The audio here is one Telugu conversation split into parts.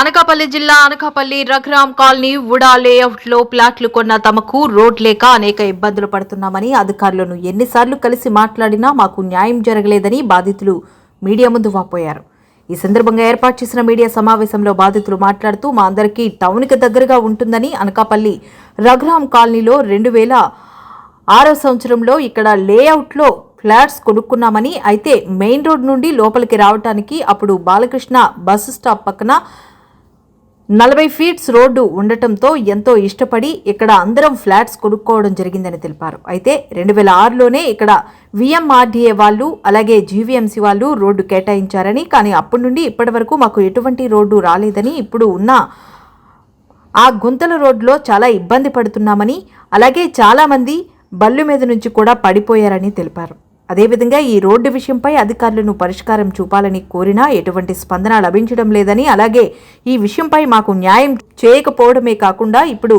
అనకాపల్లి జిల్లా అనకాపల్లి రఘురామ్ కాలనీ వుడా లేఅవుట్లో ప్లాట్లు కొన్న తమకు రోడ్ లేక అనేక ఇబ్బందులు పడుతున్నామని అధికారులను ఎన్నిసార్లు కలిసి మాట్లాడినా మాకు న్యాయం జరగలేదని బాధితులు మీడియా ముందు వాపోయారు. ఈ సందర్భంగా ఏర్పాటు చేసిన మీడియా సమావేశంలో బాధితులు మాట్లాడుతూ మా అందరికీ టౌన్కి దగ్గరగా ఉంటుందని అనకాపల్లి రఘురామ్ కాలనీలో రెండు వేల ఆరో సంవత్సరంలో ఇక్కడ లేఅవుట్లో ఫ్లాట్స్ కొనుక్కున్నామని అయితే మెయిన్ రోడ్ నుండి లోపలికి రావటానికి అప్పుడు బాలకృష్ణ బస్సు స్టాప్ పక్కన నలభై ఫీట్స్ రోడ్డు ఉండటంతో ఎంతో ఇష్టపడి ఇక్కడ అందరం ఫ్లాట్స్ కొనుక్కోవడం జరిగిందని తెలిపారు. అయితే రెండు వేల ఆరులోనే ఇక్కడ విఎంఆర్డీఏ వాళ్ళు అలాగే జీవీఎంసీ వాళ్ళు రోడ్డు కేటాయించారని కానీ అప్పటి నుండి ఇప్పటి వరకు మాకు ఎటువంటి రోడ్డు రాలేదని ఇప్పుడు ఉన్న ఆ గుంతల రోడ్లో చాలా ఇబ్బంది పడుతున్నామని అలాగే చాలామంది బళ్ళు మీద నుంచి కూడా పడిపోయారని తెలిపారు. అదేవిధంగా ఈ రోడ్డు విషయంపై అధికారులను పరిష్కారం చూపాలని కోరినా ఎటువంటి స్పందన లభించడం లేదని అలాగే ఈ విషయంపై మాకు న్యాయం చేయకపోవడమే కాకుండా ఇప్పుడు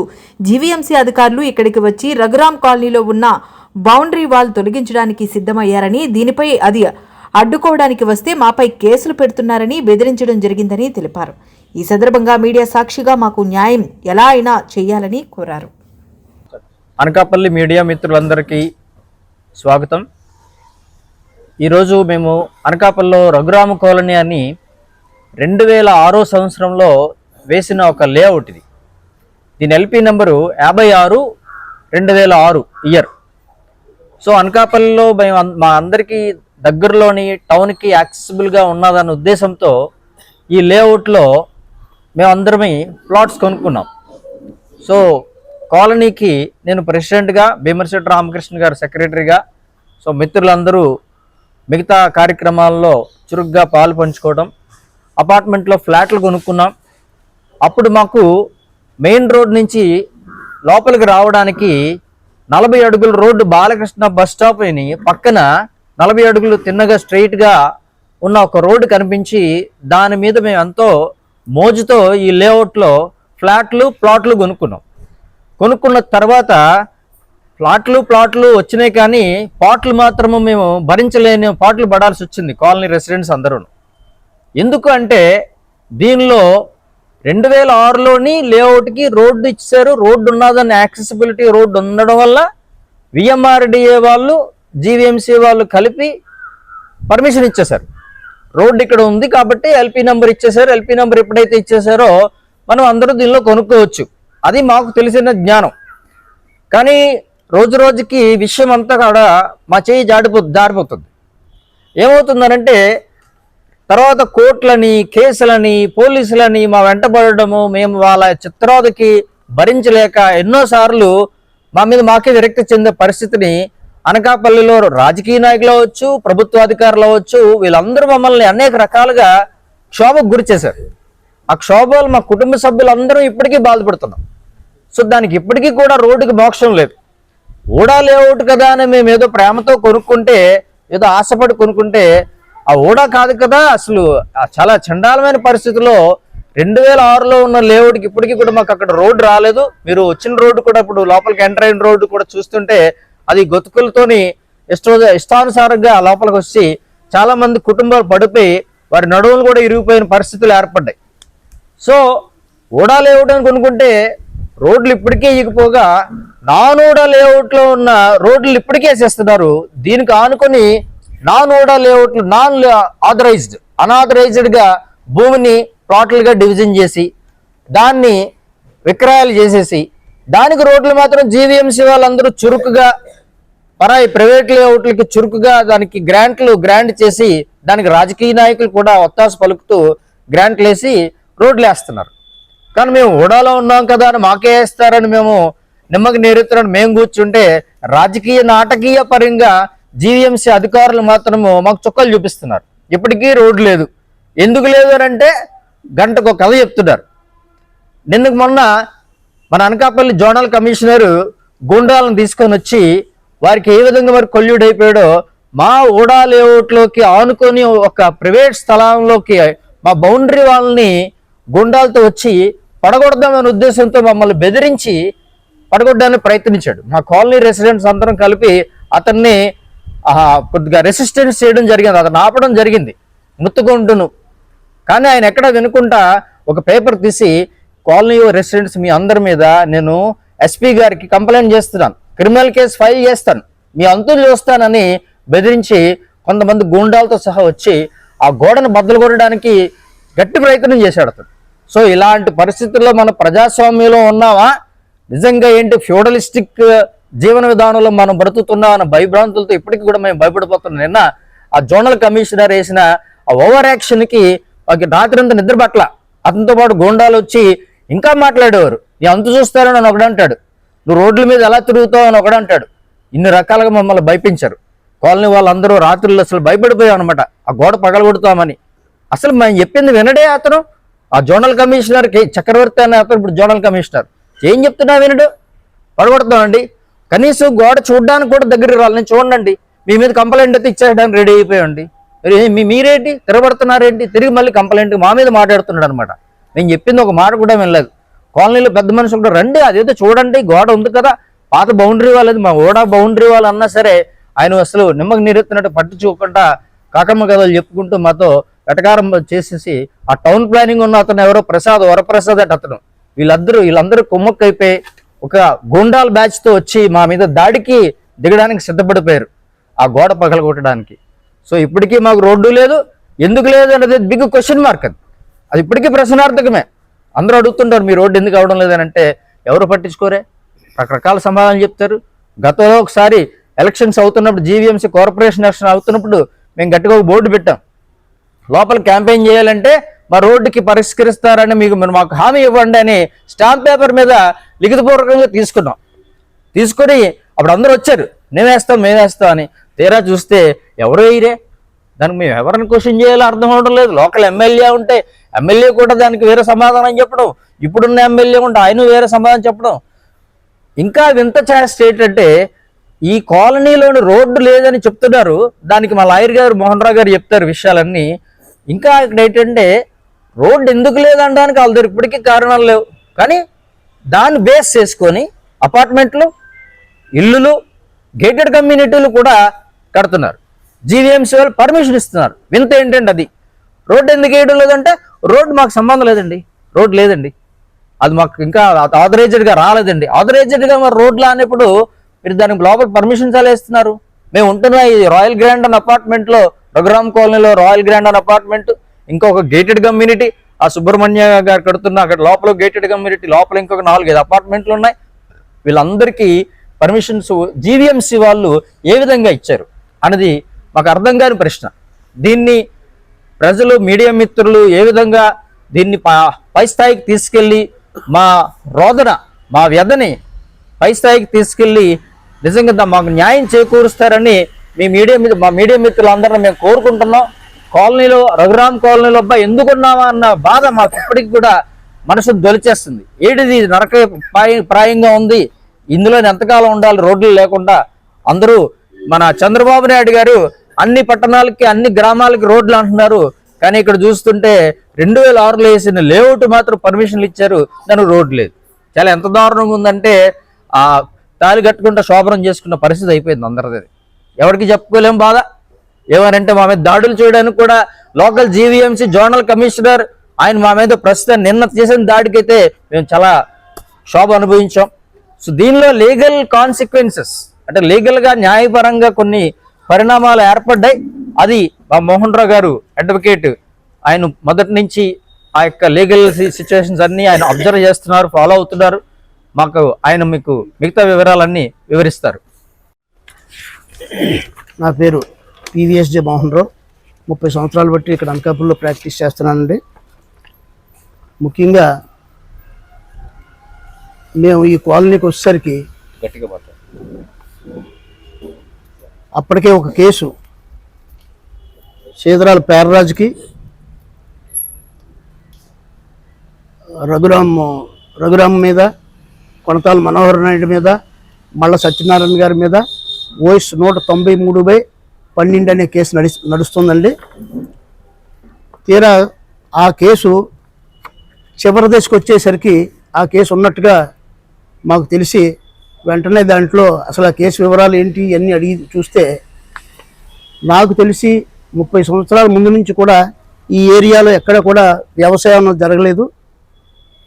జీవీఎంసీ అధికారులు ఇక్కడికి వచ్చి రఘురామ్ కాలనీలో ఉన్న బౌండరీ వాల్ తొలగించడానికి సిద్ధమయ్యారని దీనిపై అది అడ్డుకోవడానికి వస్తే మాపై కేసులు పెడుతున్నారని బెదిరించడం జరిగిందని తెలిపారు. ఈ సందర్భంగా మీడియా సాక్షిగా మాకు న్యాయం ఎలా అయినా చేయాలని కోరారు. అనకాపల్లి మీడియా మిత్రులందరికీ స్వాగతం. ఈరోజు మేము అనకాపల్లిలో రఘురామ కాలనీ అని రెండు వేల ఆరో సంవత్సరంలో వేసిన ఒక లేఅవుట్ ఇది. దీని ఎల్పి నెంబరు యాభై ఆరు రెండు వేల ఆరు ఇయర్. సో అనకాపల్లిలో మేము మా అందరికీ దగ్గరలోని టౌన్కి యాక్సెసిబుల్గా ఉన్నదన్న ఉద్దేశంతో ఈ లేఅవుట్లో మేమందరమే ప్లాట్స్ కొనుక్కున్నాం. సో కాలనీకి నేను ప్రెసిడెంట్గా భీమర్శెట్టి రామకృష్ణ గారు సెక్రటరీగా సో మిత్రులందరూ మిగతా కార్యక్రమాల్లో చురుగ్గా పాలు పంచుకోవడం అపార్ట్మెంట్లో ఫ్లాట్లు కొనుక్కున్నాం. అప్పుడు మాకు మెయిన్ రోడ్ నుంచి లోపలికి రావడానికి నలభై అడుగుల రోడ్డు బాలకృష్ణ బస్ స్టాప్ అని పక్కన నలభై అడుగులు తిన్నగా స్ట్రైట్గా ఉన్న ఒక రోడ్డు కనిపించి దాని మీద మేము ఎంతో మోజుతో ఈ లేఅవుట్లో ఫ్లాట్లు ప్లాట్లు కొనుక్కున్నాం. కొనుక్కున్న తర్వాత ప్లాట్లు ప్లాట్లు వచ్చినాయి కానీ పాట్లు మాత్రము మేము భరించలేని పాటలు పడాల్సి వచ్చింది కాలనీ రెసిడెంట్స్ అందరూ ఎందుకు అంటే దీనిలో రెండు వేల ఆరులోని లేఅవుట్కి రోడ్డు ఇచ్చారు రోడ్డు ఉన్నదని యాక్సెసిబిలిటీ రోడ్డు ఉండడం వల్ల విఎంఆర్డిఏ వాళ్ళు జీవీఎంసీ వాళ్ళు కలిపి పర్మిషన్ ఇచ్చేశారు. రోడ్డు ఇక్కడ ఉంది కాబట్టి ఎల్పి నెంబర్ ఇచ్చేశారు ఎల్పి నెంబర్ ఎప్పుడైతే ఇచ్చేశారో మనం అందరూ దీనిలో కొనుక్కోవచ్చు. అది మాకు తెలిసిన జ్ఞానం. కానీ రోజు రోజుకి విషయం అంతా కూడా మా చేయి జాడిపో జారిపోతుంది ఏమవుతుందనంటే తర్వాత కోర్టులని కేసులని పోలీసులని మా వెంటబడము మేము వాళ్ళ చిత్రావధికి భరించలేక ఎన్నోసార్లు మా మీద మాకే విరక్తి చెందే పరిస్థితిని అనకాపల్లిలో రాజకీయ నాయకులు అవ్వచ్చు ప్రభుత్వ అధికారులు వీళ్ళందరూ మమ్మల్ని అనేక రకాలుగా క్షోభకు గురి చేశారు. ఆ క్షోభలు మా కుటుంబ సభ్యులందరూ ఇప్పటికీ బాధపడుతున్నాం. సో దానికి ఇప్పటికీ కూడా రోడ్డుకి మోక్షం లేదు. ఓడా లేఅవుట్ కదా అని మేము ఏదో ప్రేమతో కొనుక్కుంటే ఏదో ఆశపడి కొనుక్కుంటే ఆ ఓడా కాదు కదా అసలు. చాలా చండాలమైన పరిస్థితిలో రెండు వేల ఆరులో ఉన్న లేఅవుట్కి ఇప్పటికీ కూడా మాకు అక్కడ రోడ్డు రాలేదు. మీరు వచ్చిన రోడ్డు కూడా ఇప్పుడు లోపలికి ఎంటర్ అయిన రోడ్డు కూడా చూస్తుంటే అది గొతుకులతోని ఇష్ట ఇష్టానుసారంగా లోపలికి వచ్చి చాలా మంది కుటుంబాలు పడిపోయి వారి నడువులు కూడా ఇరిగిపోయిన పరిస్థితులు ఏర్పడ్డాయి. సో ఓడా లేఅవుట్ అని కొనుక్కుంటే రోడ్లు ఇప్పటికే ఇగిపోగా నాన్ లేఅవుట్లో ఉన్న రోడ్లు ఇప్పటికే వేసేస్తున్నారు దీనికి ఆనుకొని నాన్ లేఅవుట్లు నాన్ ఆథరైజ్డ్ అనాథరైజ్డ్గా భూమిని ప్లాట్లుగా డివిజన్ చేసి దాన్ని విక్రయాలు చేసేసి దానికి రోడ్లు మాత్రం జీవీఎంసీ వాళ్ళందరూ చురుకుగా పరాయి ప్రైవేట్ లేఅవుట్లకి చురుకుగా దానికి గ్రాంట్లు గ్రాంట్ చేసి దానికి రాజకీయ నాయకులు కూడా ఒత్తాసు పలుకుతూ గ్రాంట్లు వేసి రోడ్లు వేస్తున్నారు కానీ మేము ఊడాలో ఉన్నాం కదా అని మాకే వేస్తారని మేము నిమ్మకి నేరుతున్న మేము కూర్చుంటే రాజకీయ నాటకీయ పరంగా జీవీఎంసీ అధికారులు మాత్రము మాకు చుక్కలు చూపిస్తున్నారు. ఇప్పటికీ రోడ్డు లేదు. ఎందుకు లేదు అని అంటే గంటకు ఒక కథ చెప్తున్నారు. నిన్నకు మొన్న మన అనకాపల్లి జోనల్ కమిషనర్ గుండాలను తీసుకొని వచ్చి వారికి ఏ విధంగా మరి కొల్యూడ్ అయిపోయాడో మా ఓడా లేఅవుట్లోకి ఆనుకొని ఒక ప్రైవేట్ స్థలంలోకి మా బౌండరీ వాళ్ళని గుండాలతో వచ్చి పడగొడదామనే ఉద్దేశంతో మమ్మల్ని బెదిరించి పడగొట్టడానికి ప్రయత్నించాడు. మా కాలనీ రెసిడెంట్స్ అందరం కలిపి అతన్ని కొద్దిగా రెసిస్టెన్స్ చేయడం జరిగింది. అతను ఆపడం జరిగింది. ముత్తుకుంటును. కానీ ఆయన ఎక్కడ వినుకుంటా ఒక పేపర్ తీసి కాలనీ రెసిడెంట్స్ మీ అందరి మీద నేను ఎస్పీ గారికి కంప్లైంట్ చేస్తున్నాను. క్రిమినల్ కేసు ఫైల్ చేస్తాను. మీ అంతులు చూస్తానని బెదిరించి కొంతమంది గూండాలతో సహా వచ్చి ఆ గోడను బద్దలు కొట్టడానికి గట్టి ప్రయత్నం చేశాడు అతను. సో ఇలాంటి పరిస్థితుల్లో మనం ప్రజాస్వామ్యంలో ఉన్నావా నిజంగా ఏంటి? ఫ్యూడలిస్టిక్ జీవన విధానంలో మనం బ్రతుకుతున్నాం అన్న భయభ్రాంతులతో ఇప్పటికీ కూడా మేము భయపడిపోతున్నాం. నిన్న ఆ జోనల్ కమిషనర్ వేసిన ఆ ఓవర్ యాక్షన్కి ఒక రాత్రంతా నిద్ర పట్ల అతనితో పాటు గోండాలు వచ్చి ఇంకా మాట్లాడేవారు. నీ అంతు చూస్తారని అని ఒకడంటాడు నువ్వు రోడ్ల మీద ఎలా తిరుగుతావు అని ఒకడంటాడు ఇన్ని రకాలుగా మమ్మల్ని భయపించారు. కాలనీ వాళ్ళందరూ రాత్రులు అసలు భయపడిపోయాం అనమాట ఆ గోడ పగలగొడతామని. అసలు మేము చెప్పింది వినడే అతను. ఆ జోనల్ కమిషనర్కి చక్రవర్తి అనే అతను ఇప్పుడు జోనల్ కమిషనర్. ఏం చెప్తున్నా వినడు? పడగొడతామండి కనీసం గోడ చూడడానికి కూడా దగ్గర రాలి నేను చూడండి మీ మీద కంప్లైంట్ అయితే ఇచ్చేయడానికి రెడీ అయిపోయండి మీ మీరేంటి? తిరగబడుతున్నారేంటి? తిరిగి మళ్ళీ కంప్లైంట్ మా మీద మాట్లాడుతున్నాడు అనమాట నేను చెప్పింది ఒక మాట కూడా వినలేదు. కాలనీలో పెద్ద మనుషులు కూడా రండి. అదేదో చూడండి. గోడ ఉంది కదా. పాత బౌండరీ వాళ్ళది మా ఓడా బౌండరీ వాళ్ళు అన్నా సరే ఆయన అసలు నిమ్మక నీరెత్తినట్టు పట్టు చూపకుండా కాకమ్మ కథలు చెప్పుకుంటూ మాతో వెటకారం చేసేసి ఆ టౌన్ ప్లానింగ్ ఉన్న అతను ఎవరో ప్రసాద్ వరప్రసాద్ అంటే అతను. వీళ్ళందరూ వీళ్ళందరూ కొమ్మక్కైపోయి ఒక గుండాల్ బ్యాచ్తో వచ్చి మా మీద దాడికి దిగడానికి సిద్ధపడిపోయారు. ఆ గోడ పగలగొట్టడానికి. సో ఇప్పటికీ మాకు రోడ్డు లేదు. ఎందుకు లేదు అనేది బిగ్ క్వశ్చన్ మార్క్ అది. అది ఇప్పటికీ ప్రశ్నార్థకమే. అందరూ అడుగుతుంటారు మీ రోడ్డు ఎందుకు అవడం లేదని అంటే ఎవరు పట్టించుకోరే? రకరకాల సమాధానం చెప్తారు. గతంలో ఒకసారి ఎలక్షన్స్ అవుతున్నప్పుడు జీవీఎంసీ కార్పొరేషన్ ఎలక్షన్ అవుతున్నప్పుడు మేము గట్టిగా ఒక బోర్డు పెట్టాం. లోపల క్యాంపెయిన్ చేయాలంటే మా రోడ్డుకి పరిష్కరిస్తారని మీకు మీరు మాకు హామీ ఇవ్వండి అని స్టాంప్ పేపర్ మీద లిఖితపూర్వకంగా తీసుకున్నాం. తీసుకొని అప్పుడు అందరూ వచ్చారు. నేను వేస్తాం మేము వేస్తాం అని. తీరా చూస్తే ఎవరు వేయరే దానికి మేము ఎవరిని క్వశ్చన్ చేయాలో అర్థం అవడం లేదు. లోకల్ ఎమ్మెల్యే ఉంటే ఎమ్మెల్యే కూడా దానికి వేరే సమాధానం చెప్పడం. ఇప్పుడున్న ఎమ్మెల్యే ఉంటే ఆయన వేరే సమాధానం చెప్పడం. ఇంకా వింత స్టేట్ అంటే ఈ కాలనీలోని రోడ్డు లేదని చెప్తున్నారు. దానికి మా లాయర్ గారు మోహన్ రావు గారు చెప్తారు విషయాలన్నీ. ఇంకా ఇక్కడ ఏంటంటే రోడ్డు ఎందుకు లేదనడానికి వాళ్ళ దగ్గర ఇప్పటికీ కారణాలు లేవు. కానీ దాన్ని బేస్ చేసుకొని అపార్ట్మెంట్లు ఇల్లులు గేటెడ్ కమ్యూనిటీలు కూడా కడుతున్నారు. జీవీఎంసీ వాళ్ళు పర్మిషన్ ఇస్తున్నారు. వింత ఏంటంటే అది. రోడ్డు ఎందుకు వేయడం లేదంటే రోడ్డు మాకు సంబంధం లేదండి. రోడ్డు లేదండి. అది మాకు ఇంకా ఆథరైజ్డ్గా రాలేదండి. ఆథరైజ్డ్గా మరి రోడ్లు అనేప్పుడు మీరు దానికి లోపల పర్మిషన్ చాలా ఇస్తున్నారు. మేము ఉంటున్న ఈ రాయల్ గ్రాండ్ అన్ అపార్ట్మెంట్లో రఘురామ్ కాలనీలో రాయల్ గ్రాండ్ అన్ అపార్ట్మెంట్ ఇంకొక గేటెడ్ కమ్యూనిటీ ఆ సుబ్రహ్మణ్య గారు కడుతున్న అక్కడ లోపల గేటెడ్ కమ్యూనిటీ లోపల ఇంకొక నాలుగైదు అపార్ట్మెంట్లు ఉన్నాయి. వీళ్ళందరికీ పర్మిషన్స్ జీవీఎంసీ వాళ్ళు ఏ విధంగా ఇచ్చారు అన్నది మాకు అర్థం కాని ప్రశ్న. దీన్ని ప్రజలు మీడియా మిత్రులు ఏ విధంగా దీన్ని పై స్థాయికి తీసుకెళ్ళి మా రోదన మా వ్యధని పై స్థాయికి తీసుకెళ్ళి నిజంగా మాకు న్యాయం చేకూరుస్తారని మీ మీడియా మీద మా మీడియా మిత్రులందరినీ మేము కోరుకుంటున్నాం. కాలనీలో రఘురామ్ కాలనీలో అబ్బా ఎందుకున్నావా అన్న బాధ మాకు ఇప్పటికి కూడా మనసు దొలిచేస్తుంది ఏడిది నరక ప్రాయంగా ఉంది. ఇందులో ఎంతకాలం ఉండాలి? రోడ్లు లేకుండా. అందరూ మన చంద్రబాబు నాయుడు గారు అన్ని పట్టణాలకి అన్ని గ్రామాలకి రోడ్లు అంటున్నారు. కానీ ఇక్కడ చూస్తుంటే రెండు వేల ఆరులో వేసిన లేఅవుట్ మాత్రం పర్మిషన్లు ఇచ్చారు. దానికి రోడ్డు లేదు. చాలా ఎంత దారుణంగా ఉందంటే ఆ తాళి కట్టుకుంటే శోభనం చేసుకున్న పరిస్థితి అయిపోయింది అందరిది. ఎవరికి చెప్పుకోలేం బాధ? ఏమనంటే మా మీద దాడులు చేయడానికి కూడా లోకల్ జీవీఎంసీ జోనల్ కమిషనర్ ఆయన మా మీద ప్రస్తుతం నిన్న చేసిన దాడికైతే మేము చాలా శోభ అనుభవించాం. సో దీనిలో లీగల్ కాన్సిక్వెన్సెస్ అంటే లీగల్గా న్యాయపరంగా కొన్ని పరిణామాలు ఏర్పడ్డాయి. అది మా మోహన్ రావు గారు అడ్వకేట్ ఆయన మొదటి నుంచి ఆ యొక్క లీగల్ సిచ్యువేషన్స్ అన్నీ ఆయన అబ్జర్వ్ చేస్తున్నారు ఫాలో అవుతున్నారు. మాకు ఆయన మీకు మిగతా వివరాలన్నీ వివరిస్తారు. నా పేరు పివిఎస్జే మోహన్ రావు. ముప్పై సంవత్సరాలు బట్టి ఇక్కడ అనకాపల్లిలో ప్రాక్టీస్ చేస్తున్నానండి. ముఖ్యంగా మేము ఈ కాలనీకి వచ్చేసరికి అప్పటికే ఒక కేసు సీదరాల పేర్రాజుకి రఘురామ్ రఘురామ్ మీద కొనతాల మనోహర్ నాయుడు మీద మళ్ళా సత్యనారాయణ గారి మీద ఓఎస్ నూట తొంభై మూడు బై పన్నెండు అనే కేసు నడి నడుస్తుందండి. తీరా ఆ కేసు చివరి దశకు వచ్చేసరికి ఆ కేసు ఉన్నట్టుగా మాకు తెలిసి వెంటనే దాంట్లో అసలు ఆ కేసు వివరాలు ఏంటి అన్నీ అడిగి చూస్తే నాకు తెలిసి ముప్పై సంవత్సరాల ముందు నుంచి కూడా ఈ ఏరియాలో ఎక్కడ కూడా వ్యవసాయం జరగలేదు.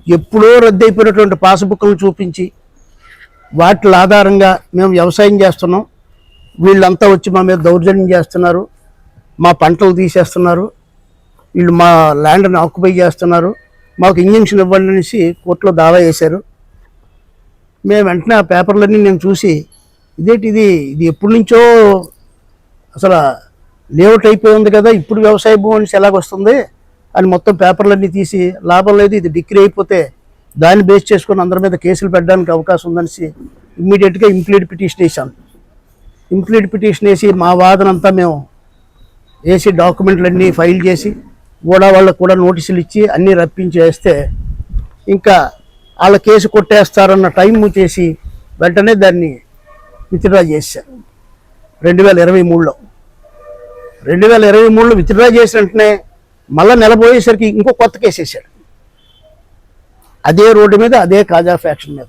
ఎప్పుడో రద్దయిపోయినటువంటి పాస్బుక్లను చూపించి వాటి ఆధారంగా మేము వ్యవసాయం చేస్తున్నాం. వీళ్ళంతా వచ్చి మా మీద దౌర్జన్యం చేస్తున్నారు. మా పంటలు తీసేస్తున్నారు. వీళ్ళు మా ల్యాండ్ని ఆక్యుపై చేస్తున్నారు. మాకు ఇంజక్షన్ ఇవ్వండి అనేసి కోర్టులో దావా వేశారు మేము వెంటనే ఆ పేపర్లన్నీ నేను చూసి ఇదేంటి ఇది? ఇది ఎప్పటి నుంచో అసలు లేఅవుట్ అయిపోయి ఉంది కదా ఇప్పుడు వ్యవసాయ భూమి నుంచి ఎలాగొస్తుంది? అని మొత్తం పేపర్లన్నీ తీసి లాభం లేదు ఇది డిగ్రీ అయిపోతే దాన్ని బేస్ చేసుకొని అందరి మీద కేసులు పెట్టడానికి అవకాశం ఉందనేసి ఇమ్మీడియట్గా ఇంప్లీడ్ పిటిషన్ వేసాను ఇంప్లీడ్ పిటిషన్ వేసి మా వాదన అంతా మేము వేసి డాక్యుమెంట్లన్నీ ఫైల్ చేసి కూడా వాళ్ళకు కూడా నోటీసులు ఇచ్చి అన్నీ రప్పించి వేస్తే ఇంకా వాళ్ళ కేసు కొట్టేస్తారన్న టైం చేసి వెంటనే దాన్ని విత్డ్రా చేశారు రెండు వేల ఇరవై మూడులో. రెండు వేల ఇరవై మూడులో విత్డ్రా చేసిన వెంటనే మళ్ళీ నిలబోయేసరికి ఇంకో కొత్త కేసు వేసాడు అదే రోడ్డు మీద అదే కాజా ఫ్యాక్షన్ మీద.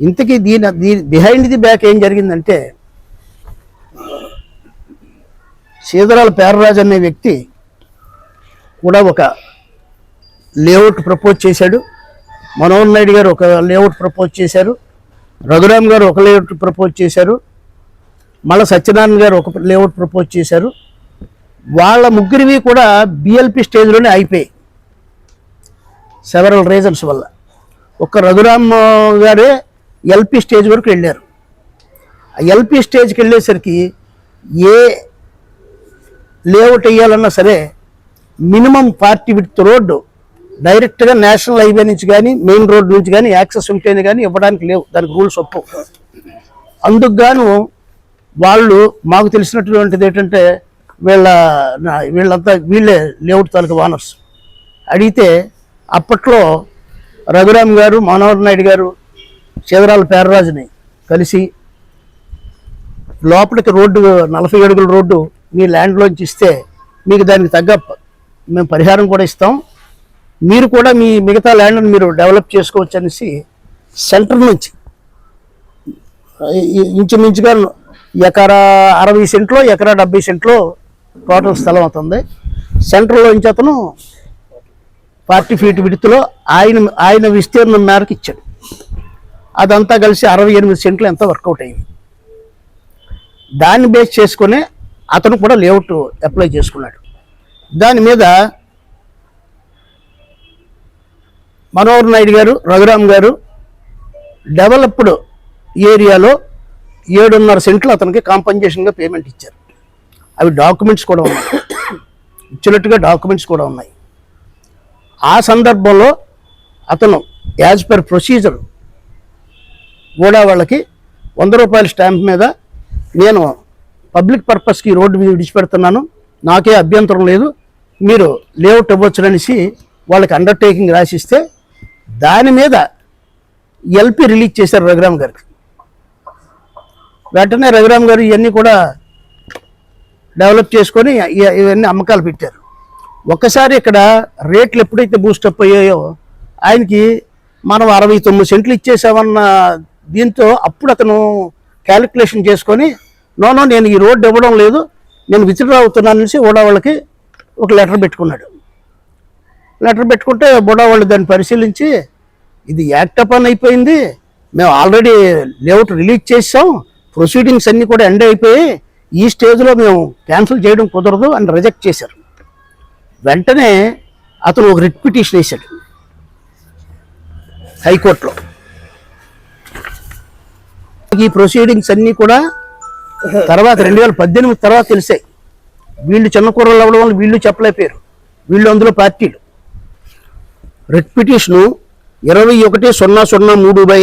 ఇంతకీ దీని దీని బిహైండ్ ది బ్యాక్ ఏం జరిగిందంటే సీదరాల పేరరాజు అనే వ్యక్తి కూడా ఒక లేఅవుట్ ప్రపోజ్ చేశాడు. మనోహర్ నాయుడు గారు ఒక లేఅవుట్ ప్రపోజ్ చేశారు. రఘురామ్ గారు ఒక లేఅవుట్ ప్రపోజ్ చేశారు. మళ్ళీ సత్యనారాయణ గారు ఒక లేఅవుట్ ప్రపోజ్ చేశారు. వాళ్ళ ముగ్గురివి కూడా బిఎల్పి స్టేజ్లోనే అయిపోయాయి. సెవరల్ రీజన్స్ వల్ల. ఒక రఘురామ్ గారే ఎల్పి స్టేజ్ వరకు వెళ్ళారు. ఆ ఎల్పి స్టేజ్కి వెళ్ళేసరికి ఏ లేఅవుట్ వేయాలన్నా సరే మినిమం ఫార్టీ విత్ రోడ్డు డైరెక్ట్గా నేషనల్ హైవే నుంచి కానీ మెయిన్ రోడ్ నుంచి కానీ యాక్సెస్ ఉంటేనే కానీ ఇవ్వడానికి లేవు. దానికి రూల్స్ ఒప్పవు. అందుకు గాను వాళ్ళు మాకు తెలిసినటువంటిది ఏంటంటే వీళ్ళ వీళ్ళంతా వీళ్ళే లేఅవుట్ తాలూకా వానర్స్ అడిగితే అప్పట్లో రఘురామ్ గారు మనోహర్ నాయుడు గారు చీదరాల పేరరాజుని కలిసి లోపలికి రోడ్డు నలభై అడుగుల రోడ్డు మీ ల్యాండ్లోంచి ఇస్తే మీకు దానికి తగ్గ మేము పరిహారం కూడా ఇస్తాం. మీరు కూడా మీ మిగతా ల్యాండ్ని మీరు డెవలప్ చేసుకోవచ్చు అనేసి సెంటర్ నుంచి ఇంచుమించుగా ఎకరా అరవై సెంట్లో ఎకరా డెబ్బై సెంట్లో టోటల్ స్థలం అవుతుంది. సెంటర్లో నుంచి అతను ఫార్టీ ఫీట్ విడుతులో ఆయన ఆయన విస్తీర్ణం మేరకు ఇచ్చాడు అదంతా కలిసి అరవై ఎనిమిది సెంట్లు ఎంత వర్కౌట్ అయింది. దాన్ని బేస్ చేసుకునే అతను కూడా లేఅవుట్ అప్లై చేసుకున్నాడు. దాని మీద మనోహర్ నాయుడు గారు రఘురామ్ గారు డెవలప్డ్ ఏరియాలో ఏడున్నర సెంట్లు అతనికి కాంపన్సేషన్గా పేమెంట్ ఇచ్చారు. అవి డాక్యుమెంట్స్ కూడా ఉన్నాయి. ఇచ్చినట్టుగా డాక్యుమెంట్స్ కూడా ఉన్నాయి. ఆ సందర్భంలో అతను యాజ్ పర్ ప్రొసీజర్ కూడా వాళ్ళకి వంద రూపాయల స్టాంప్ మీద నేను పబ్లిక్ పర్పస్కి రోడ్డు మీద విడిచిపెడుతున్నాను. నాకే అభ్యంతరం లేదు. మీరు లేఅవుట్ ఇవ్వచ్చుననేసి వాళ్ళకి అండర్టేకింగ్ రాసిస్తే దాని మీద ఎల్పి రిలీజ్ చేశారు రఘురామ్ గారికి వెంటనే రఘురామ్ గారు ఇవన్నీ కూడా డెవలప్ చేసుకొని ఇవన్నీ అమ్మకాలు పెట్టారు. ఒక్కసారి ఇక్కడ రేట్లు ఎప్పుడైతే బూస్టప్ అయ్యాయో ఆయనకి మనం అరవై తొమ్మిది సెంట్లు ఇచ్చేసామన్న దీంతో అప్పుడు అతను క్యాలిక్యులేషన్ చేసుకొని నోనో నేను ఈ రోడ్డు ఇవ్వడం లేదు నేను విత్డ్రా అవుతున్నాను అనేసి ఓడా వాళ్ళకి ఒక లెటర్ పెట్టుకున్నాడు. లెటర్ పెట్టుకుంటే బోడా వాళ్ళు దాన్ని పరిశీలించి ఇది యాక్ట్ అపాన్ అయిపోయింది మేము ఆల్రెడీ లేఅవుట్ రిలీజ్ చేసాం ప్రొసీడింగ్స్ అన్నీ కూడా ఎండ్ అయిపోయి ఈ స్టేజ్లో మేము క్యాన్సిల్ చేయడం కుదరదు అని రిజెక్ట్ చేశారు. వెంటనే అతను ఒక రిట్ పిటిషన్ వేశాడు హైకోర్టులో. ఈ ప్రొసీడింగ్స్ అన్నీ కూడా తర్వాత రెండు వేల పద్దెనిమిది తర్వాత తెలిసాయి. వీళ్ళు చిన్న కూరలు అవ్వడం వల్ల వీళ్ళు చెప్పలేకపోయారు. వీళ్ళు అందులో పార్టీలు. రిట్ పిటిషను ఇరవై ఒకటి సున్నా సున్నా మూడు బై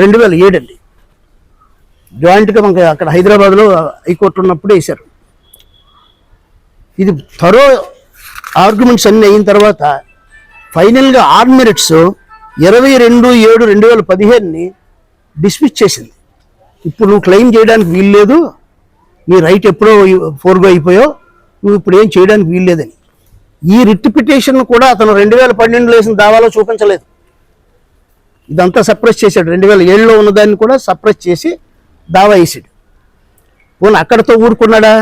రెండు వేల ఏడు జాయింట్గా మనకి అక్కడ హైదరాబాద్లో హైకోర్టు ఉన్నప్పుడు వేశారు. ఇది థరో ఆర్గ్యుమెంట్స్ అన్నీ అయిన తర్వాత ఫైనల్గా ఆర్మెరిట్స్ ఇరవై రెండు ఏడు రెండు వేల పదిహేనుని డిస్మిస్ చేసింది. ఇప్పుడు నువ్వు క్లెయిమ్ చేయడానికి వీల్లేదు నీ రైట్ ఎప్పుడో ఫోర్గో అయిపోయో నువ్వు ఇప్పుడు ఏం చేయడానికి వీల్లేదని ఈ రిట్ పిటిషన్ కూడా అతను రెండు వేల పన్నెండులో వేసిన దావాలో చూపించలేదు. ఇదంతా సప్రెస్ చేశాడు. రెండు వేల ఏడులో ఉన్నదాన్ని కూడా సప్రెస్ చేసి దావా వేసాడు. పోనీ అక్కడతో ఊరుకున్నాడా?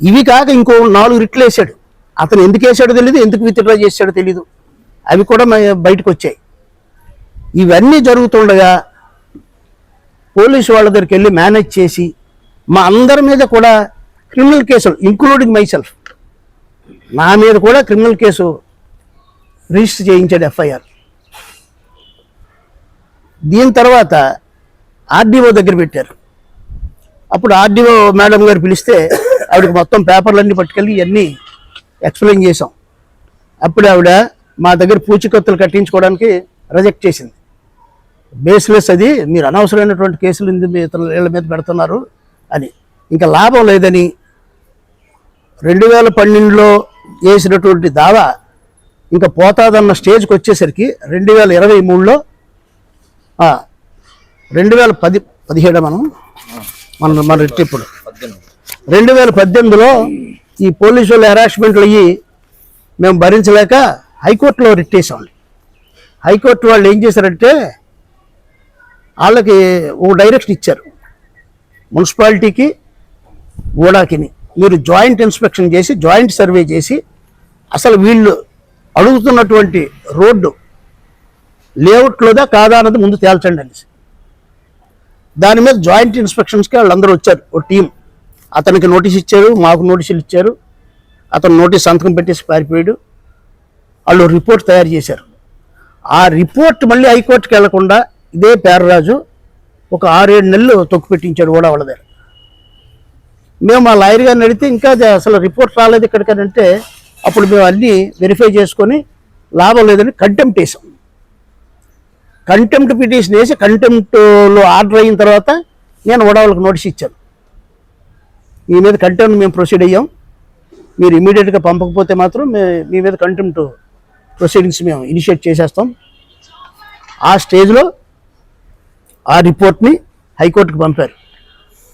ఇవి కాక ఇంకో నాలుగు రిట్లు వేసాడు. అతను ఎందుకు వేసాడో తెలియదు ఎందుకు విత్డ్రా చేశాడో తెలియదు అవి కూడా బయటకు వచ్చాయి. ఇవన్నీ జరుగుతుండగా పోలీసు వాళ్ళ దగ్గరికి వెళ్ళి మేనేజ్ చేసి మా అందరి మీద కూడా క్రిమినల్ కేసులు ఇంక్లూడింగ్ మైసెల్ఫ్ నా మీద కూడా క్రిమినల్ కేసు రిజిస్టర్ చేయించాడు ఎఫ్ఐఆర్. దీని తర్వాత ఆర్డీఓ దగ్గర పెట్టారు. అప్పుడు ఆర్డీఓ మేడం గారు పిలిస్తే ఆవిడకి మొత్తం పేపర్లన్నీ పట్టుకెళ్ళి ఇవన్నీ ఎక్స్ప్లెయిన్ చేసాం అప్పుడు ఆవిడ మా దగ్గర పూచికత్తులు కట్టించుకోవడానికి రిజెక్ట్ చేసింది. బేస్లెస్ అది మీరు అనవసరమైనటువంటి కేసులు మీ ఇతరుల ఇళ్ళ మీద పెడుతున్నారు అని. ఇంకా లాభం లేదని రెండు వేల పన్నెండులో వేసినటువంటి దావా ఇంకా పోతాదన్న స్టేజ్కి వచ్చేసరికి రెండు వేల ఇరవై మూడులో రెండు వేల పది పదిహేడు మనం మన మన ఇప్పుడు. రెండు వేల పద్దెనిమిదిలో ఈ పోలీసు వాళ్ళ హెరాస్మెంట్లు అయ్యి మేము భరించలేక హైకోర్టులో రిట్ హైకోర్టు వాళ్ళు ఏం చేశారంటే వాళ్ళకి ఓ డైరెక్షన్ ఇచ్చారు. మున్సిపాలిటీకి ఊడాకిని మీరు జాయింట్ ఇన్స్పెక్షన్ చేసి జాయింట్ సర్వే చేసి అసలు వీళ్ళు అడుగుతున్నటువంటి రోడ్డు లేఅవుట్లోదా కాదా అన్నది ముందు తేల్చండి అనేసి. దాని మీద జాయింట్ ఇన్స్పెక్షన్స్కి వాళ్ళందరూ వచ్చారు. ఓ టీం. అతనికి నోటీస్ ఇచ్చారు మాకు నోటీసులు ఇచ్చారు. అతను నోటీస్ సంతకం పెట్టేసి పారిపోయాడు. వాళ్ళు రిపోర్ట్ తయారు చేశారు. ఆ రిపోర్ట్ మళ్ళీ హైకోర్టుకి వెళ్ళకుండా ఇదే పేరరాజు ఒక ఆరేడు నెలలు తొక్కు పెట్టించాడు కూడా వాళ్ళ దగ్గర. మేము మా లాయర్ గారిని అడిగితే ఇంకా అది అసలు రిపోర్ట్ రాలేదు ఇక్కడికనంటే అప్పుడు మేము అన్నీ వెరిఫై చేసుకొని లాభం లేదని కంటెంప్ట్ వేసాం కంటెంప్ట్ పిటిషన్ వేసి కంటెంప్ట్లో ఆర్డర్ అయిన తర్వాత నేను వడవలకు నోటీస్ ఇచ్చాను. మీ మీద కంటెంప్ట్ మేము ప్రొసీడ్ అయ్యాం. మీరు ఇమీడియట్గా పంపకపోతే మాత్రం మీ మీద కంటెంప్ట్ ప్రొసీడింగ్స్ మేము ఇనిషియేట్ చేసేస్తాం. ఆ స్టేజ్లో ఆ రిపోర్ట్ని హైకోర్టుకి పంపారు.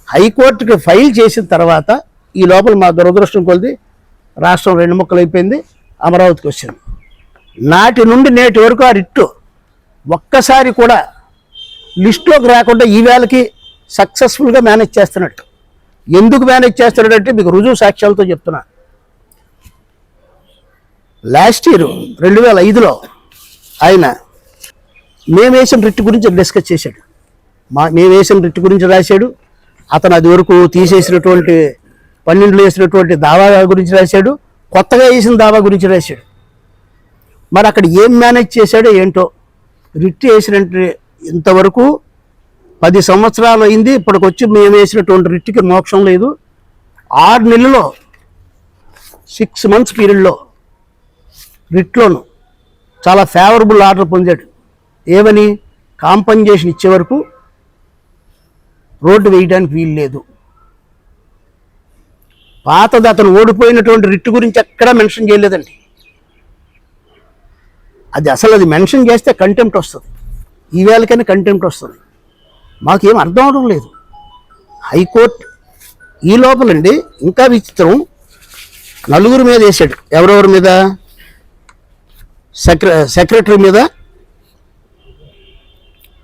హైకోర్టుకి ఫైల్ చేసిన తర్వాత ఈ లోపల మా దురదృష్టం కొలిది రాష్ట్రం రెండు ముక్కలు అయిపోయింది అమరావతికి వచ్చింది. నాటి నుండి నేటి వరకు ఆ రిట్టు ఒక్కసారి కూడా లిస్టులోకి రాకుండా ఈవేళకి సక్సెస్ఫుల్గా మేనేజ్ చేస్తున్నట్టు. ఎందుకు మేనేజ్ చేస్తున్నాడంటే మీకు రుజువు సాక్ష్యాలతో చెప్తున్నా. లాస్ట్ ఇయర్ రెండు వేల ఐదులో ఆయన మేము వేసిన రిట్ గురించి డిస్కస్ చేశాడు. మా మేము వేసిన రిట్ గురించి రాశాడు. అతను అది వరకు తీసేసినటువంటి పన్నెండులో వేసినటువంటి దావా గురించి రాశాడు. కొత్తగా వేసిన దావా గురించి రాశాడు. మరి అక్కడ ఏం మేనేజ్ చేశాడో ఏంటో రిట్ వేసినట్టు ఇంతవరకు పది సంవత్సరాలు అయింది. ఇప్పటికొచ్చి మేము వేసినటువంటి రిట్కి మోక్షం లేదు. ఆరు నెలల్లో సిక్స్ మంత్స్ పీరియడ్లో రిట్లోను చాలా ఫేవరబుల్ ఆర్డర్ పొందాడు. ఏమని? కాంపన్సేషన్ ఇచ్చే వరకు రోడ్డు వేయడానికి వీలు లేదు. పాతది అతను ఓడిపోయినటువంటి రిట్ గురించి ఎక్కడా మెన్షన్ చేయలేదండి. అది అసలు అది మెన్షన్ చేస్తే కంటెంప్ట్ వస్తుంది. ఈవేళకైనా కంటెంప్ట్ వస్తుంది. మాకేం అర్థం అవడం లేదు. హైకోర్టు ఈ లోపలండి ఇంకా విచిత్రం. నలుగురు మీద వేసాడు ఎవరెవరి మీద? సెక్ర సెక్రటరీ మీద?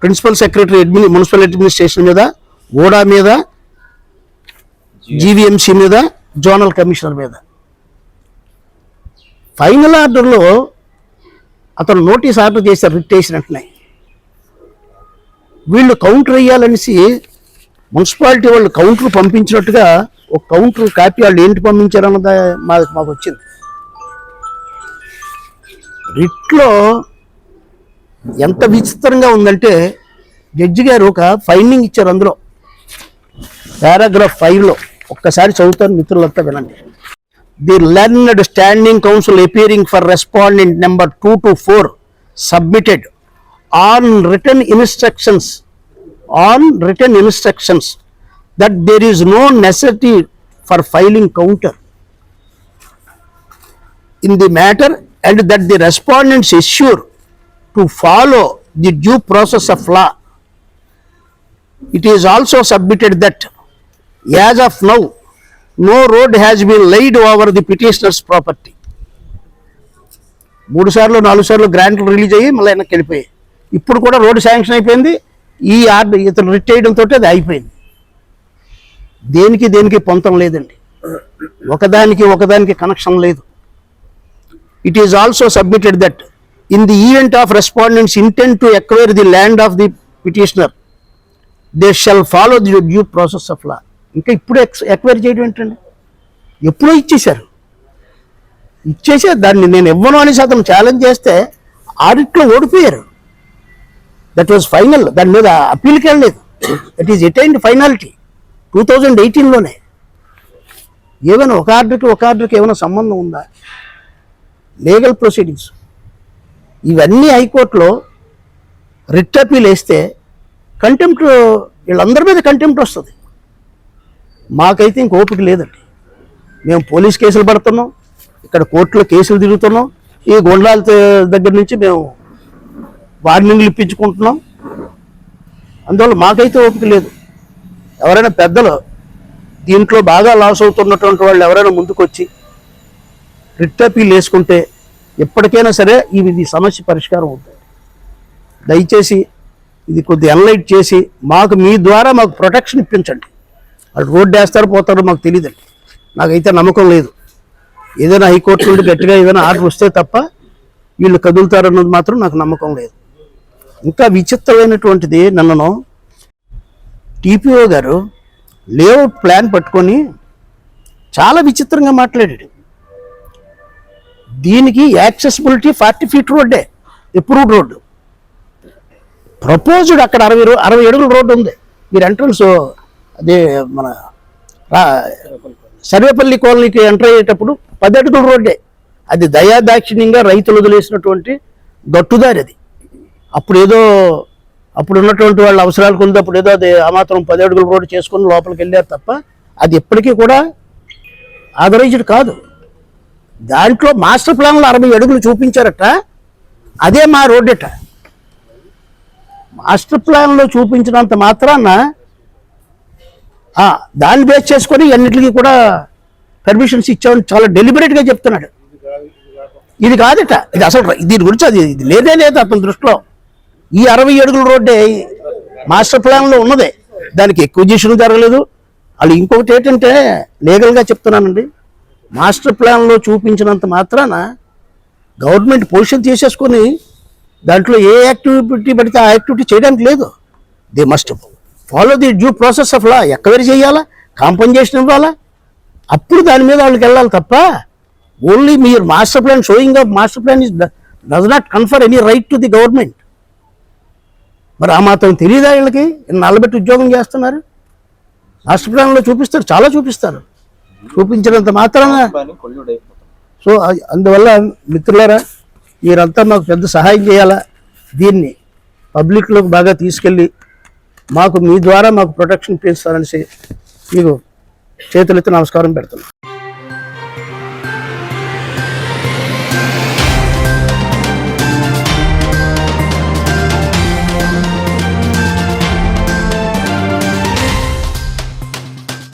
ప్రిన్సిపల్ సెక్రటరీ అడ్మిని మున్సిపల్ అడ్మినిస్ట్రేషన్ మీద? ఓడా మీద జీవీఎంసీ మీద జోనల్ కమిషనర్ మీద. ఫైనల్ ఆర్డర్లో అతను నోటీస్ ఆర్డర్ చేశారు రిట్ వేసిన వెంటనే వీళ్ళు కౌంటర్ వేయాలనేసి మున్సిపాలిటీ వాళ్ళు కౌంటర్ పంపించినట్టుగా ఒక కౌంటర్ కాపీ వాళ్ళు ఏంటి పంపించారన్నది మా మాకు వచ్చింది. రిట్లో ఎంత విచిత్రంగా ఉందంటే జడ్జి గారు ఒక ఫైండింగ్ ఇచ్చారు అందులో. పారాగ్రాఫ్ ఫైవ్లో ఒక్కసారి చదువుతాను మిత్రులంతా వినండి. The learned standing counsel appearing for respondent number two to four submitted on return instructions on return instructions that there is no necessity for filing counter in the matter and that the respondents ensure to follow the due process of law it is also submitted that as of now no road has been laid over the petitioners property మూడు సార్లు నాలుగు సార్లు గ్రాంట్లు రిలీజ్ అయ్యి మళ్ళీ వెనక్కి వెళ్ళిపోయాయి. ఇప్పుడు కూడా రోడ్డు శాంక్షన్ అయిపోయింది. ఈ ఆర్డర్ ఇతను రిట్ చేయడంతో అది అయిపోయింది. దేనికి దేనికి పొంతం లేదండి. ఒకదానికి ఒకదానికి కనెక్షన్ లేదు. It is also submitted that in the event of respondents intent to acquire the land of the petitioner they shall follow the due process of law ఇంకా ఇప్పుడు ఎక్వైర్ చేయడం ఏంటండి? ఎప్పుడో ఇచ్చేశారు. ఇచ్చేసే దాన్ని నేను ఇవ్వను అనేసి అతను ఛాలెంజ్ చేస్తే ఆడిట్లో ఓడిపోయారు. దట్ వాజ్ ఫైనల్ దాని మీద అప్పీల్కి వెళ్ళలేదు. That is attained finality two thousand ఎయిటీన్లోనే ఏమైనా ఒక ఆర్డర్కి ఒక ఆర్డర్కి ఏమైనా సంబంధం ఉందా? లీగల్ ప్రొసీడింగ్స్ ఇవన్నీ హైకోర్టులో రిట్ అప్పీల్ వేస్తే కంటెంప్ట్ వీళ్ళందరి మీద కంటెంప్ట్ వస్తుంది. మాకైతే ఇంక ఓపిక లేదండి. మేము పోలీస్ కేసులు పడుతున్నాం ఇక్కడ కోర్టులో కేసులు తిరుగుతున్నాం ఈ గుండాల దగ్గర నుంచి మేము వార్నింగ్లు ఇప్పించుకుంటున్నాం. అందువల్ల మాకైతే ఓపిక లేదు. ఎవరైనా పెద్దలు దీంట్లో బాగా లాస్ అవుతున్నటువంటి వాళ్ళు ఎవరైనా ముందుకొచ్చి రిట్ అపీల్ వేసుకుంటే ఎప్పటికైనా సరే ఇవి ఇది సమస్య పరిష్కారం అవుతుంది. దయచేసి ఇది కొద్ది ఎన్లైట్ చేసి మాకు మీ ద్వారా మాకు ప్రొటెక్షన్ ఇప్పించండి. వాళ్ళు రోడ్డు వేస్తారు పోతారో మాకు తెలియదండి నాకైతే నమ్మకం లేదు. ఏదైనా హైకోర్టు నుండి గట్టిగా ఏదైనా ఆర్డర్ వస్తే తప్ప వీళ్ళు కదులుతారన్నది మాత్రం నాకు నమ్మకం లేదు. ఇంకా విచిత్రమైనటువంటిది నన్ను టీపీఓ గారు లేఅవుట్ ప్లాన్ పట్టుకొని చాలా విచిత్రంగా మాట్లాడాడు. దీనికి యాక్సెసిబిలిటీ ఫార్టీ ఫీట్ రోడ్డే అప్రూవ్డ్ రోడ్డు. ప్రపోజ్డ్ అక్కడ అరవై అరవై అడుగుల రోడ్డు ఉంది. మీరు ఎంట్రన్స్ అదే మన సర్వేపల్లి కాలనీకి ఎంటర్ అయ్యేటప్పుడు పది అడుగుల రోడ్డే. అది దయాదాక్షిణ్యంగా రైతులు వదిలేసినటువంటి గట్టుదారి అది. అప్పుడు ఏదో అప్పుడు ఉన్నటువంటి వాళ్ళ అవసరాలు ఉన్నప్పుడు అప్పుడు ఏదో అది ఆమాత్రం మాత్రం పది అడుగుల రోడ్డు చేసుకుని లోపలికి వెళ్ళారు తప్ప అది ఎప్పటికీ కూడా ఆథరైజ్డ్ కాదు. దాంట్లో మాస్టర్ ప్లాన్లో అరవై అడుగులు చూపించారట అదే మా రోడ్డట. మాస్టర్ ప్లాన్లో చూపించినంత మాత్రాన దాన్ని బేస్ చేసుకొని అన్నిటికీ కూడా పర్మిషన్స్ ఇచ్చామని చాలా డెలిబరేట్గా చెప్తున్నాడు. ఇది కాదట ఇది అసలు దీని గురించి అది ఇది లేదే లేదు అతని దృష్టిలో. ఈ అరవై అడుగుల రోడ్డే మాస్టర్ ప్లాన్లో ఉన్నదే. దానికి ఎక్విజిషన్ జరగలేదు. వాళ్ళు ఇంకొకటి ఏంటంటే లీగల్గా చెప్తున్నానండి. మాస్టర్ ప్లాన్లో చూపించినంత మాత్రాన గవర్నమెంట్ పొజిషన్ తీసేసుకొని దాంట్లో ఏ యాక్టివిటీ పడితే ఆ యాక్టివిటీ చేయడానికి లేదు. They must follow the due process of law ఎక్కవరి చేయాలా? కాంపన్సేషన్ ఇవ్వాలా? అప్పుడు దాని మీద వాళ్ళకి వెళ్ళాలి తప్ప ఓన్లీ మీరు master plan showing of master plan is does not confer any right to the government మరి ఆ మాత్రం తెలియదా వీళ్ళకి? నల్లబెట్టి ఉద్యోగం చేస్తున్నారు? మాస్టర్ ప్లాన్లో చూపిస్తారు చాలా చూపిస్తారు. చూపించినంత మాత్రాన సో అందువల్ల మిత్రులారా మీరంతా మాకు పెద్ద సహాయం చేయాలా? దీన్ని పబ్లిక్లోకి బాగా తీసుకెళ్ళి మాకు మీ ద్వారా మాకు ప్రొటెక్షన్ పెంచుతారనేసి మీకు చేతులెత్తి నమస్కారం పెడుతున్నాను